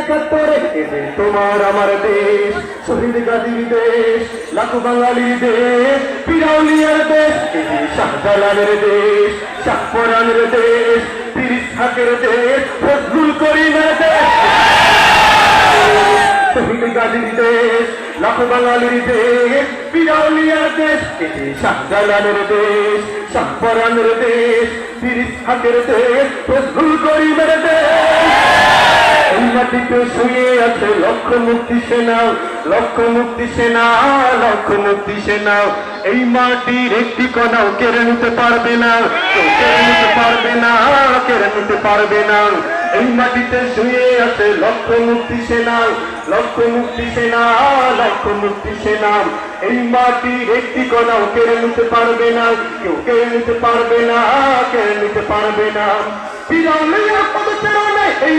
একাত্তরে তোমার আমার দেশ, শহীদ গাজীর দেশ, লাখো বাঙালির দেশ, পিরাউলিয়ার দেশ শাহজালালের দেশ, শাহপরানের দেশ, তিরিশ থাকের দেশ, ফজলুল করিমের দেশ। শহীদ গাজীর দেশ, লাখো বাঙালির দেশ, পিরাউলিয়ার দেশ শাহজালালের দেশ, শাহপরানের দেশ, তিরিশ হাতের দেশ, ফজলুল করিমের দেশ। মাটিতে শুয়ে আছে লক্ষ মুক্তি সেনা, লক্ষ মুক্তি সেনা, লক্ষ মুক্তি সেনা। এই মাটির একটি কণাও কেড়ে নিতে পারবে না কেড়ে নিতে পারবে না, কেড়ে নিতে পারবে না। এই মাটিতে শুয়ে আছে লক্ষ মুক্তি সেনা, লক্ষ মুক্তি সেনা, লক্ষ মুক্তি সেনা। এই মাটির একটি কণাও কেড়ে নিতে পারবে না, কেউ কেড়ে নিতে পারবে না, কেড়ে নিতে পারবে না। পদচারণে এই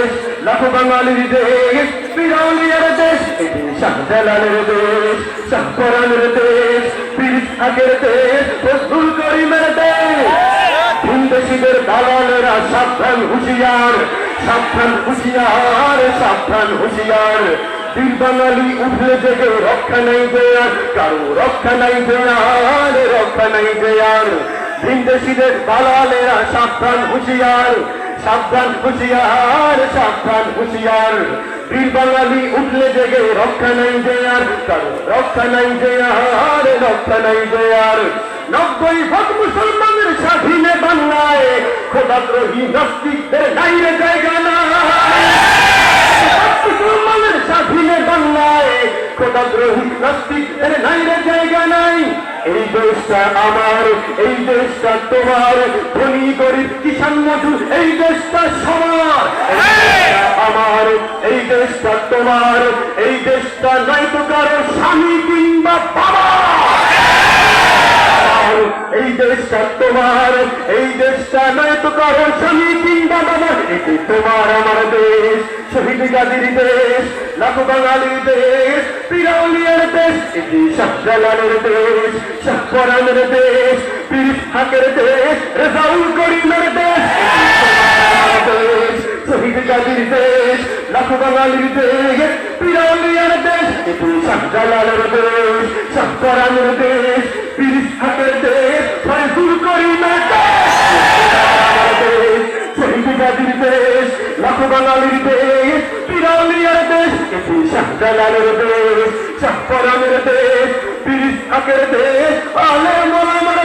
লাখো বাঙালির দেশ বিরালিয়ার দেশ শাহজালালের দেশ শাহপরানের দেশ পিরিস থাকের দেশ ফজলুল করিমের দেশ। ভিনদেশীদের দালালেরা সাবধান, হুঁশিয়ার সাবধান হুঁশিয়ার সাবধান, হুঁশিয়ার। বীর বাঙালি উঠলে জেগে রক্ষা নাই দেয়ার কারও রক্ষা নাই দেয়ার রক্ষা নাই দেয়ার ভিনদেশীদের দালালেরা সাবধান, হুঁশিয়ার সাবধান হুঁশিয়ার সাবধান হুঁশিয়ার। বীর উঠলে জেগে, রক্ষা নাই যে আর। রক্ষা নাই দেয়ার রক্ষা নাই দেয়ার নব্বই ভাগ মুসলমানের স্বাধীনে বাংলায় খোদাদ্রোহী নাস্তিকদের গাইরে জায়গা না মুসলমানের স্বাধীনে বাংলায় নাইরে জায়গা নাই। এই দেশটা আমার, এই দেশটা সবার। আমার, এই দেশটা তোমার, এই দেশটা নয়তো কারও স্বামী কিংবা বাবা। এই দেশটা তোমার, এই দেশটা নয় তো কারও স্বামী কিংবা বাবা। এটি তোমার, আমার দেশ, শহীদ গাজীর দেশ। লাখো বাঙালির দেশ পিরাউলিয়ার দেশ এটি শাহজালালের দেশ শাহপরানের দেশ পীর হাকের দেশ রেজাউল করিমের দেশ শহীদ গাজীর দেশ লাখো বাঙালির দেশ পিরাউলিয়ার দেশ এটি শাহজালালের দেশ শাহপরানের দেশ পীর হাকের দেশ ফয়জুল করিমের দেশ শহীদ গাজীর দেশ লাখো বাঙালির দেশ জালালের দেশ জাফরানের দেশ পিরিস হকের দেশ আলে মোলামার